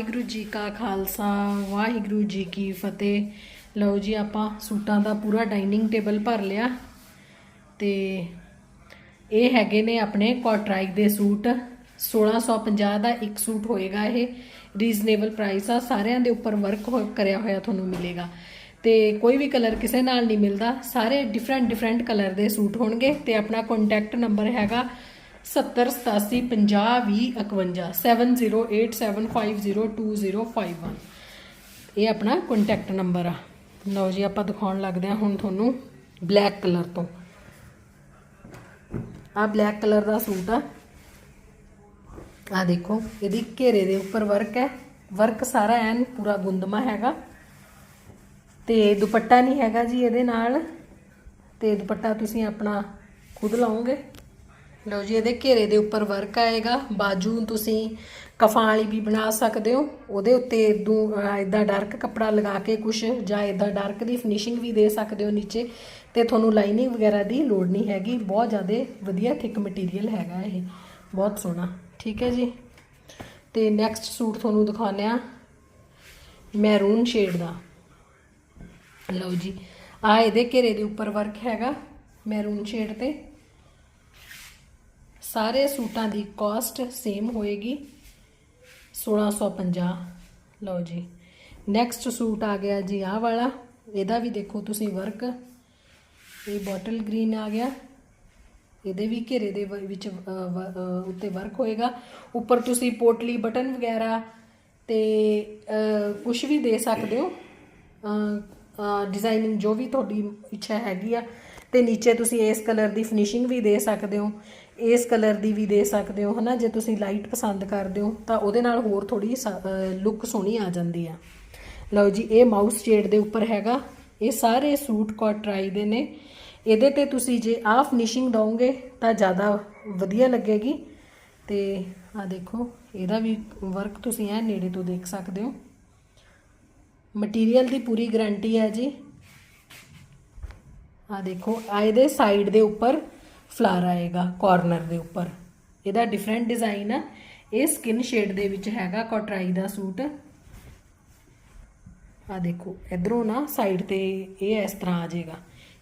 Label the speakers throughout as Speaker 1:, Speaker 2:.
Speaker 1: ਵਾਹਿਗੁਰੂ ਜੀ ਕਾ ਖਾਲਸਾ, ਵਾਹਿਗੁਰੂ ਜੀ ਕੀ ਫਤਿਹ। ਲਓ ਜੀ, ਆਪਾਂ ਸੂਟਾਂ ਦਾ ਪੂਰਾ ਡਾਈਨਿੰਗ ਟੇਬਲ ਭਰ ਲਿਆ ਤੇ ਇਹ ਹੈਗੇ ਨੇ ਆਪਣੇ ਕੋਟਰਾਈਕ ਦੇ ਸੂਟ। 1650 ਦਾ ਇੱਕ ਸੂਟ ਹੋਏਗਾ ਇਹ। ਰੀਜ਼ਨੇਬਲ ਪ੍ਰਾਈਸ ਆ, ਸਾਰਿਆਂ ਦੇ ਉੱਪਰ ਵਰਕ ਕਰਿਆ ਹੋਇਆ ਤੁਹਾਨੂੰ ਮਿਲੇਗਾ। ਤੇ ਕੋਈ ਵੀ ਕਲਰ ਕਿਸੇ ਨਾਲ ਨਹੀਂ ਮਿਲਦਾ, ਸਾਰੇ ਡਿਫਰੈਂਟ ਡਿਫਰੈਂਟ ਕਲਰ ਦੇ ਸੂਟ ਹੋਣਗੇ ਤੇ ਆਪਣਾ ਕੰਟੈਕਟ ਨੰਬਰ ਹੈਗਾ 7087502051 ਇਹ ਆਪਣਾ ਕੰਟੈਕਟ ਨੰਬਰ ਆ। ਲਓ ਜੀ, ਆਪਾਂ ਦਿਖਾਉਣ ਲੱਗਦੇ ਆ ਹੁਣ ਤੁਹਾਨੂੰ ਬਲੈਕ ਕਲਰ ਤੋਂ। ਆ ਬਲੈਕ ਕਲਰ ਦਾ ਸੂਟ ਆ। ਆ ਦੇਖੋ, ਇਹਦੀ ਘੇਰੇ ਦੇ ਉੱਪਰ ਵਰਕ ਹੈ। ਵਰਕ ਸਾਰਾ ਐਨ ਪੂਰਾ ਗੁੰਦਮਾ ਹੈਗਾ। ਤੇ ਦੁਪੱਟਾ ਨਹੀਂ ਹੈਗਾ ਜੀ ਇਹਦੇ ਨਾਲ। ਤੇ ਦੁਪੱਟਾ ਤੁਸੀਂ ਆਪਣਾ ਖੁਦ ਲਾਓਗੇ। ਲਓ ਜੀ, ਇਹਦੇ ਘੇਰੇ ਦੇ ਉੱਪਰ ਵਰਕ ਆਏਗਾ। ਬਾਜੂ ਤੁਸੀਂ ਕਫਾਂ ਵਾਲੀ ਵੀ ਬਣਾ ਸਕਦੇ ਹੋ। ਉਹਦੇ ਉੱਤੇ ਇਦਾਂ ਇਦਾਂ ਡਾਰਕ ਕੱਪੜਾ ਲਗਾ ਕੇ ਕੁਝ ਜਾਂ ਇਦਾਂ ਡਾਰਕ ਦੀ ਫਿਨਿਸ਼ਿੰਗ ਵੀ ਦੇ ਸਕਦੇ ਹੋ ਨੀਚੇ। ਤੇ ਤੁਹਾਨੂੰ ਲਾਈਨਿੰਗ ਵਗੈਰਾ ਦੀ ਲੋੜ ਨਹੀਂ ਹੈਗੀ। ਬਹੁਤ ਜ਼ਿਆਦਾ ਵਧੀਆ ਥਿਕ ਮਟੀਰੀਅਲ ਹੈਗਾ ਇਹ। ਬਹੁਤ ਸੋਹਣਾ। ਠੀਕ ਹੈ ਜੀ। ਤੇ ਨੈਕਸਟ ਸੂਟ ਤੁਹਾਨੂੰ ਦਿਖਾਉਂਦੇ ਆ ਮੈਰੂਨ ਸ਼ੇਡ ਦਾ। ਲਓ ਜੀ। ਆ ਇਹਦੇ ਘੇਰੇ ਦੇ ਉੱਪਰ ਵਰਕ ਹੈਗਾ। ਮੈਰੂਨ ਸ਼ੇਡ ਤੇ। ਸਾਰੇ ਸੂਟਾਂ ਦੀ ਕਾਸਟ ਸੇਮ ਹੋਏਗੀ। 1650 ਲਓ ਜੀ। ਨੈਕਸਟ ਸੂਟ ਆ ਗਿਆ ਜੀ ਆਹ ਵਾਲਾ। ਇਹਦਾ ਵੀ ਦੇਖੋ ਤੁਸੀਂ ਵਰਕ ਇਹ ਬੋਟਲ ਗ੍ਰੀਨ ਆ ਗਿਆ। ਇਹਦੇ ਵੀ ਘੇਰੇ ਦੇ ਵਿੱਚ ਉੱਤੇ ਵਰਕ ਹੋਏਗਾ। ਉੱਪਰ ਤੁਸੀਂ ਪੋਟਲੀ ਬਟਨ ਵਗੈਰਾ ਤੇ ਕੁਝ ਵੀ ਦੇ ਸਕਦੇ ਹੋ। ਡਿਜ਼ਾਈਨਿੰਗ ਜੋ ਵੀ ਤੁਹਾਡੀ ਇੱਛਾ ਹੈਗੀ ਆ। ਤੇ ਨੀਚੇ ਤੁਸੀਂ ਇਸ ਕਲਰ ਦੀ ਫਿਨਿਸ਼ਿੰਗ ਵੀ ਦੇ ਸਕਦੇ ਹੋ। ਇਸ ਕਲਰ ਦੀ ਵੀ ਦੇ ਸਕਦੇ ਹੋ, ਹਨਾ? ਜੇ ਤੁਸੀਂ ਲਾਈਟ ਪਸੰਦ ਕਰਦੇ ਹੋ, ਤਾਂ ਉਹਦੇ ਨਾਲ ਹੋਰ ਥੋੜੀ ਲੁੱਕ ਸੋਹਣੀ ਆ ਜਾਂਦੀ ਆ। ਲਓ ਜੀ, ਇਹ ਮਾਊਸ ਸ਼ੇਡ ਦੇ ਉੱਪਰ ਹੈਗਾ। ਇਹ ਸਾਰੇ ਸੂਟ ਕੋਟਰਾਈ ਦੇ ਨੇ। ਇਹਦੇ ਤੇ ਤੁਸੀਂ ਜੇ ਆਹ ਫਿਨਿਸ਼ਿੰਗ ਦਵੋਗੇ ਤਾਂ ਜ਼ਿਆਦਾ ਵਧੀਆ ਲੱਗੇਗੀ। ਤੇ ਆ ਦੇਖੋ, ਇਹਦਾ ਵੀ ਵਰਕ ਤੁਸੀਂ ਐ ਨੇੜੇ ਤੋਂ ਦੇਖ ਸਕਦੇ ਹੋ। ਮਟੀਰੀਅਲ ਦੀ ਪੂਰੀ ਗਾਰੰਟੀ ਹੈ ਜੀ। ਆ ਦੇਖੋ ਆ ਇਹਦੇ ਸਾਈਡ ਦੇ ਉੱਪਰ ਫਲਾਰ ਆਏਗਾ ਕਾਰਨਰ ਦੇ ਉੱਪਰ। ਇਹਦਾ ਡਿਫਰੈਂਟ ਡਿਜ਼ਾਈਨ ਆ। ਇਹ ਸਕਿਨ ਸ਼ੇਡ ਦੇ ਵਿੱਚ ਹੈਗਾ ਕੋਟਰਾਈ ਦਾ ਸੂਟ। ਆ ਦੇਖੋ, ਇਧਰੋਂ ਨਾ ਸਾਈਡ ਤੇ ਇਹ ਇਸ ਤਰ੍ਹਾਂ ਆ ਜਾਏਗਾ।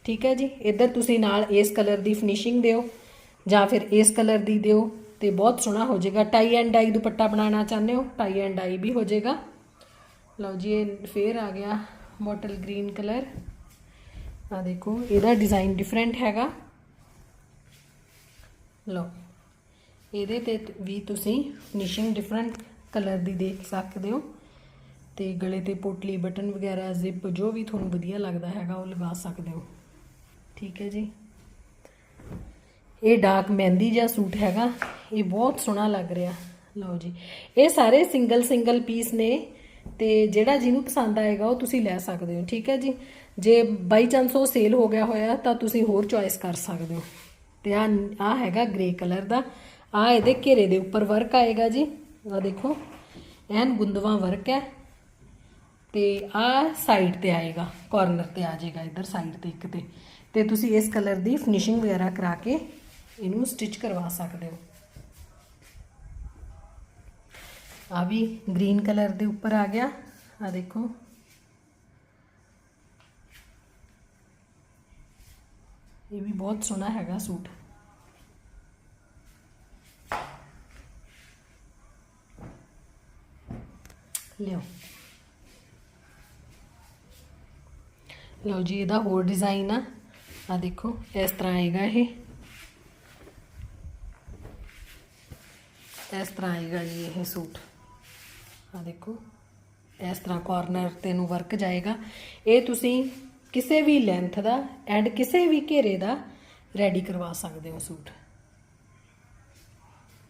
Speaker 1: ਠੀਕ ਹੈ ਜੀ? ਇੱਧਰ ਤੁਸੀਂ ਨਾਲ ਇਸ ਕਲਰ ਦੀ ਫਿਨਿਸ਼ਿੰਗ ਦਿਓ ਜਾਂ ਫਿਰ ਇਸ ਕਲਰ ਦੀ ਦਿਓ ਤੇ ਬਹੁਤ ਸੋਹਣਾ ਹੋ ਜਾਏਗਾ। ਟਾਈ ਐਂਡ ਡਾਈ ਦੁਪੱਟਾ ਬਣਾਉਣਾ ਚਾਹੁੰਦੇ ਹੋ? ਟਾਈ ਐਂਡ ਡਾਈ ਵੀ ਹੋ ਜਾਏਗਾ। ਲਓ ਜੀ, ਇਹ ਫੇਰ ਆ ਗਿਆ ਬੋਟਲ ਗ੍ਰੀਨ ਕਲਰ ਆ ਦੇਖੋ, ਇਹਦਾ ਡਿਜ਼ਾਈਨ ਡਿਫਰੈਂਟ ਹੈਗਾ। ਲਓ। ਇਹਦੇ ਤੇ ਵੀ ਤੁਸੀਂ ਫਿਨਿਸ਼ਿੰਗ ਡਿਫਰੈਂਟ ਕਲਰ ਦੀ ਦੇਖ ਸਕਦੇ ਹੋ। ਤੇ ਗਲੇ ਤੇ ਪੋਟਲੀ ਬਟਨ ਵਗੈਰਾ ਜ਼ਿਪ ਜੋ ਵੀ ਤੁਹਾਨੂੰ ਵਧੀਆ ਲੱਗਦਾ ਹੈਗਾ, ਉਹ ਲਗਾ ਸਕਦੇ ਹੋ। ਠੀਕ ਹੈ ਜੀ। ਇਹ ਡਾਰਕ ਮਹਿੰਦੀ ਜਿਹਾ ਸੂਟ ਹੈਗਾ। ਇਹ ਬਹੁਤ ਸੋਹਣਾ ਲੱਗ ਰਿਹਾ। ਲਓ ਜੀ। ਇਹ ਸਾਰੇ ਸਿੰਗਲ ਸਿੰਗਲ ਪੀਸ ਨੇ। ਤੇ ਜਿਹੜਾ ਜਿਹਨੂੰ ਪਸੰਦ ਆਏਗਾ, ਉਹ ਤੁਸੀਂ ਲੈ ਸਕਦੇ ਹੋ। ਠੀਕ ਹੈ ਜੀ। ਜੇ ਬਾਈ ਚਾਂਸ ਉਹ ਸੇਲ ਹੋ ਗਿਆ ਹੋਇਆ, ਤਾਂ ਤੁਸੀਂ ਹੋਰ ਚੁਆਇਸ ਕਰ ਸਕਦੇ ਹੋ। ਤੇ ਆ ਆ ਹੈਗਾ ਗ੍ਰੇ ਕਲਰ ਦਾ। ਆ ਇਹਦੇ ਘੇਰੇ ਦੇ ਉੱਪਰ ਵਰਕ ਆਏਗਾ ਜੀ। ਆ ਦੇਖੋ, ਐਨ ਗੁੰਦਵਾ ਵਰਕ ਹੈ। ਤੇ ਆ ਸਾਈਡ ਤੇ ਆਏਗਾ ਕਾਰਨਰ ਤੇ ਆ ਜਾਏਗਾ, ਇਧਰ ਸਾਈਡ ਤੇ ਇੱਕ ਤੇ। ਤੇ ਤੁਸੀਂ ਇਸ ਕਲਰ ਦੀ ਫਿਨਿਸ਼ਿੰਗ ਵਗੈਰਾ ਕਰਾ ਕੇ ਇਹਨੂੰ ਸਟਿਚ ਕਰਵਾ ਸਕਦੇ ਹੋ। ਆ ਵੀ ਗ੍ਰੀਨ ਕਲਰ ਦੇ ਉੱਪਰ ਆ ਗਿਆ। ਆ ਦੇਖੋ ਇਹ ਵੀ ਬਹੁਤ ਸੋਹਣਾ ਹੈਗਾ ਸੂਟ। ਲਿਓ। ਲਓ ਜੀ, ਇਹਦਾ ਹੋਰ ਡਿਜ਼ਾਈਨ ਆ। ਆ ਦੇਖੋ, ਇਸ ਤਰ੍ਹਾਂ ਆਏਗਾ ਇਹ। ਇਸ ਤਰ੍ਹਾਂ ਆਏਗਾ ਜੀ ਇਹ ਸੂਟ। ਆ ਦੇਖੋ, ਇਸ ਤਰ੍ਹਾਂ ਕਾਰਨਰ ਤੇ ਨੂੰ ਵਰਕ ਜਾਏਗਾ। ਇਹ ਤੁਸੀਂ ਕਿਸੇ ਵੀ ਲੈਂਥ ਦਾ ਐਂਡ ਕਿਸੇ ਵੀ ਘੇਰੇ ਦਾ ਰੈਡੀ ਕਰਵਾ ਸਕਦੇ ਹੋ ਸੂਟ।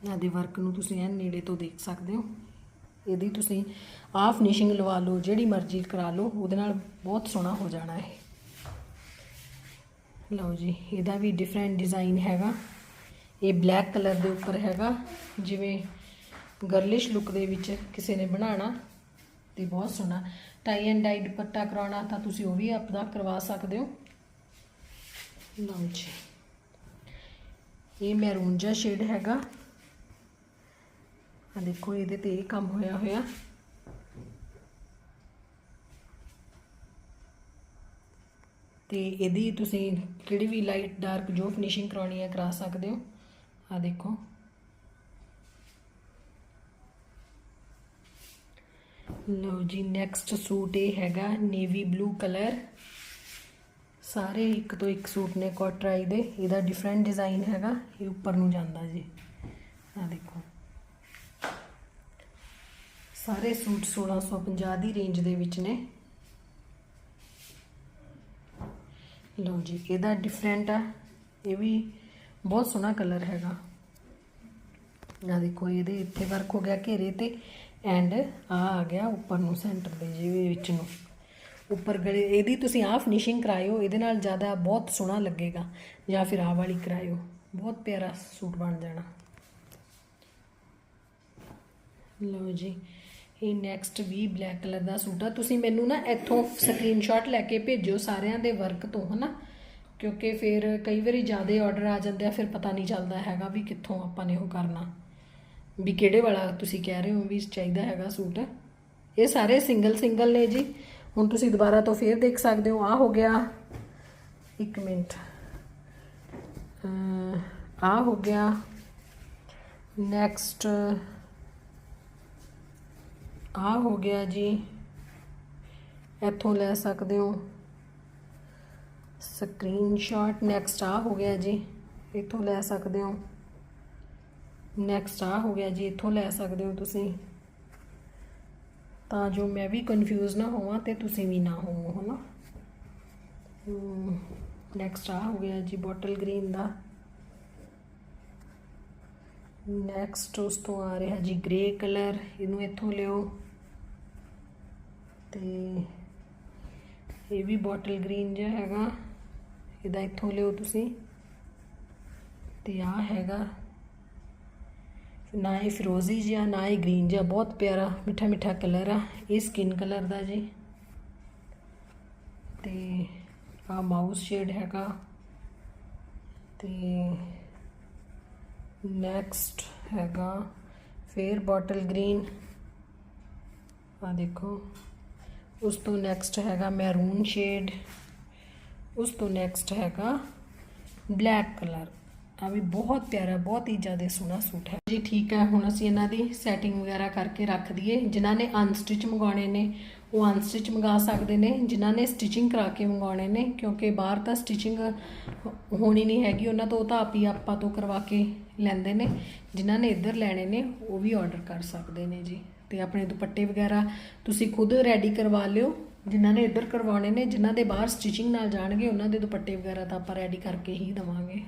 Speaker 1: ਇਹਦੇ ਵਰਕ ਨੂੰ ਤੁਸੀਂ ਐਨ ਨੇੜੇ ਤੋਂ ਦੇਖ ਸਕਦੇ ਹੋ। ਇਹਦੀ ਤੁਸੀਂ ਆਹ ਫਿਨਿਸ਼ਿੰਗ ਲਵਾ ਲਓ, ਜਿਹੜੀ ਮਰਜ਼ੀ ਕਰਾ ਲਓ, ਉਹਦੇ ਨਾਲ ਬਹੁਤ ਸੋਹਣਾ ਹੋ ਜਾਣਾ ਹੈ ਲਓ ਜੀ, ਇਹਦਾ ਵੀ ਡਿਫਰੈਂਟ ਡਿਜ਼ਾਈਨ ਹੈਗਾ। ਇਹ ਬਲੈਕ ਕਲਰ ਦੇ ਉੱਪਰ ਹੈਗਾ। ਜਿਵੇਂ ਗਰਲਿਸ਼ ਲੁੱਕ ਦੇ ਵਿੱਚ ਕਿਸੇ ਨੇ ਬਣਾਉਣਾ ਤੇ ਬਹੁਤ ਸੋਹਣਾ, ਟਾਈ ਐਂਡ ਡਾਈ ਦੁਪੱਟਾ ਕਰਾਉਣਾ ਤਾਂ ਤੁਸੀਂ ਉਹ ਵੀ ਆਪਣਾ ਕਰਵਾ ਸਕਦੇ ਹੋ। ਲਓ ਜੀ। ਇਹ ਮੈਰੂਨ ਜਿਹਾ ਸ਼ੇਡ ਹੈਗਾ। ਆ ਦੇਖੋ, ਇਹਦੇ ਤੇ ਇਹ ਕੰਮ ਹੋਇਆ ਹੋਇਆ। ਤੇ ਇਹਦੀ ਤੁਸੀਂ ਕਿਹੜੀ ਵੀ ਲਾਈਟ ਡਾਰਕ ਜੋ ਫਿਨਿਸ਼ਿੰਗ ਕਰਾਉਣੀ ਹੈ ਕਰਾ ਸਕਦੇ ਹੋ। ਆ ਦੇਖੋ। ਲਓ ਜੀ ਨੈਕਸਟ ਸੂਟ ਇਹ ਹੈਗਾ ਨੇਵੀ ਬਲੂ ਕਲਰ ਸਾਰੇ ਇੱਕ ਤੋਂ ਇੱਕ ਸੂਟ ਨੇ ਕੋਟਰਾਈ ਦੇ, ਇਹਦਾ ਡਿਫਰੈਂਟ ਡਿਜ਼ਾਈਨ ਹੈਗਾ, ਇਹ ਉੱਪਰ ਨੂੰ ਜਾਂਦਾ ਜੀ। ਆ ਦੇਖੋ। ਸਾਰੇ ਸੂਟ 1650 ਦੀ ਰੇਂਜ ਦੇ ਵਿੱਚ ਨੇ। ਲਓ ਜੀ, ਇਹਦਾ ਡਿਫਰੈਂਟ ਆ, ਇਹ ਵੀ ਬਹੁਤ ਸੋਹਣਾ ਕਲਰ ਹੈਗਾ। ਆ ਦੇਖੋ, ਇਹਦੇ ਇੱਥੇ ਵਰਕ ਹੋ ਗਿਆ ਘੇਰੇ ਤੇ। ਐਂਡ ਆ ਆ ਗਿਆ ਉੱਪਰ ਨੂੰ ਸੈਂਟਰ ਦੇ ਜਿਵੇਂ ਵਿੱਚ ਨੂੰ। ਉੱਪਰ ਗਲੇ, ਇਹਦੀ ਤੁਸੀਂ ਆਹ ਫਿਨਿਸ਼ਿੰਗ ਕਰਾਇਓ, ਇਹਦੇ ਨਾਲ ਜ਼ਿਆਦਾ ਬਹੁਤ ਸੋਹਣਾ ਲੱਗੇਗਾ। ਜਾਂ ਫਿਰ ਆਹ ਵਾਲੀ ਕਰਾਇਓ। ਬਹੁਤ ਪਿਆਰਾ ਸੂਟ ਬਣ ਜਾਣਾ। ਲਓ ਜੀ, ਇਹ ਨੈਕਸਟ ਵੀ ਬਲੈਕ ਕਲਰ ਦਾ ਸੂਟ ਆ। ਤੁਸੀਂ ਮੈਨੂੰ ਨਾ ਇੱਥੋਂ ਸਕਰੀਨਸ਼ਾਟ ਲੈ ਕੇ ਭੇਜਿਓ ਸਾਰਿਆਂ ਦੇ ਵਰਕ ਤੋਂ, ਹਨਾ? ਕਿਉਂਕਿ ਫਿਰ ਕਈ ਵਾਰੀ ਜ਼ਿਆਦਾ ਆਰਡਰ ਆ ਜਾਂਦੇ ਆ, ਫਿਰ ਪਤਾ ਨਹੀਂ ਚੱਲਦਾ ਹੈਗਾ ਵੀ ਕਿੱਥੋਂ ਆਪਾਂ ਨੇ ਉਹ ਕਰਨਾ। ਵੀ ਕਿਹੜੇ ਵਾਲਾ ਤੁਸੀਂ ਕਹਿ ਰਹੇ ਹੋ ਵੀ ਚਾਹੀਦਾ ਹੈਗਾ ਸੂਟ? ਇਹ ਸਾਰੇ ਸਿੰਗਲ ਸਿੰਗਲ ਨੇ ਜੀ। ਹੁਣ ਤੁਸੀਂ ਦੁਬਾਰਾ ਤੋਂ ਫੇਰ ਦੇਖ ਸਕਦੇ ਹੋ ਆ ਹੋ ਗਿਆ। 1 ਮਿੰਟ। ਆ ਹੋ ਗਿਆ। ਨੈਕਸਟ ਆ ਹੋ ਗਿਆ ਜੀ। ਇੱਥੋਂ ਲੈ ਸਕਦੇ ਹੋ। ਸਕਰੀਨਸ਼ਾਟ ਨੈਕਸਟ ਆ ਹੋ ਗਿਆ ਜੀ। ਇੱਥੋਂ ਲੈ ਸਕਦੇ ਹੋ। ਨੈਕਸਟ ਆ, ਹੋ ਗਿਆ ਜੀ, ਇੱਥੋਂ ਲੈ ਸਕਦੇ ਹੋ ਤੁਸੀਂ। ਤਾਂ ਜੋ ਮੈਂ ਵੀ ਕਨਫਿਊਜ਼ ਨਾ ਹੋਵਾਂ ਤੇ ਤੁਸੀਂ ਵੀ ਨਾ ਹੋਵੋ, ਹਨਾ? ਨੈਕਸਟ ਆ, ਹੋ ਗਿਆ ਜੀ ਬੋਟਲ ਗ੍ਰੀਨ ਦਾ। ਨੈਕਸਟ ਉਸ ਤੋਂ ਆ ਰਿਹਾ ਜੀ ਗ੍ਰੇ ਕਲਰ ਇਹਨੂੰ ਇੱਥੋਂ ਲਿਓ। ਤੇ ਇਹ ਵੀ ਬੋਟਲ ਗ੍ਰੀਨ ਜਿਹਾ ਹੈਗਾ, ਇਹਦਾ ਇੱਥੋਂ ਲਿਓ ਤੁਸੀਂ। ਤੇ ਆ ਹੈਗਾ ਨਾ ਇਹ ਫਿਰੋਜ਼ੀ ਜਿਹਾ, ਨਾ ਇਹ ਗ੍ਰੀਨ ਜਿਹਾ, ਬਹੁਤ ਪਿਆਰਾ, ਮਿੱਠਾ ਮਿੱਠਾ ਕਲਰ ਆ। ਇਹ ਸਕਿਨ ਕਲਰ ਦਾ ਜੀ। ਤੇ ਆ ਮਾਊਸ ਸ਼ੇਡ ਹੈਗਾ। ਤੇ ਨੈਕਸਟ ਹੈਗਾ ਫੇਰ ਬੋਟਲ ਗ੍ਰੀਨ ਆ ਦੇਖੋ। ਉਸ ਤੋਂ ਨੈਕਸਟ ਹੈਗਾ ਮੈਰੂਨ ਸ਼ੇਡ ਉਸ ਤੋਂ ਨੈਕਸਟ ਹੈਗਾ ਬਲੈਕ ਕਲਰ ਆ ਵੀ ਬਹੁਤ ਪਿਆਰਾ, ਬਹੁਤ ਹੀ ਜ਼ਿਆਦਾ ਸੋਹਣਾ ਸੂਟ ਹੈ। ਜੀ ਠੀਕ ਹੈ, ਹੁਣ ਅਸੀਂ ਇਹਨਾਂ ਦੀ ਸੈਟਿੰਗ ਵਗੈਰਾ ਕਰਕੇ ਰੱਖ ਦਈਏ। ਜਿਨ੍ਹਾਂ ਨੇ ਅਨਸਟਿਚ ਮੰਗਾਉਣੇ ਨੇ, ਉਹ ਅਨਸਟਿਚ ਮੰਗਾ ਸਕਦੇ ਨੇ। ਜਿਨ੍ਹਾਂ ਨੇ ਸਟਿਚਿੰਗ ਕਰਾ ਕੇ ਮੰਗਾਉਣੇ ਨੇ, ਕਿਉਂਕਿ ਬਾਹਰ ਤਾਂ ਸਟਿਚਿੰਗ ਹੋਣੀ ਨਹੀਂ ਹੈਗੀ, ਉਹਨਾਂ ਤੋਂ ਉਹ ਤਾਂ ਆਪ ਹੀ ਆਪਾਂ ਤੋਂ ਕਰਵਾ ਕੇ ਲੈਂਦੇ ਨੇ। ਜਿਨ੍ਹਾਂ ਨੇ ਇੱਧਰ ਲੈਣੇ ਨੇ, ਉਹ ਵੀ ਆਰਡਰ ਕਰ ਸਕਦੇ ਨੇ ਜੀ। ਤੇ ਆਪਣੇ ਦੁਪੱਟੇ ਵਗੈਰਾ ਤੁਸੀਂ ਖੁਦ ਰੈਡੀ ਕਰਵਾ ਲਿਓ। ਜਿਨ੍ਹਾਂ ਨੇ ਇੱਧਰ ਕਰਵਾਉਣੇ ਨੇ, ਜਿਨ੍ਹਾਂ ਦੇ ਬਾਹਰ ਸਟਿਚਿੰਗ ਨਾਲ ਜਾਣਗੇ, ਉਹਨਾਂ ਦੇ ਦੁਪੱਟੇ ਵਗੈਰਾ ਤਾਂ ਆਪਾਂ ਰੈਡੀ ਕਰਕੇ ਹੀ ਦਵਾਂਗੇ।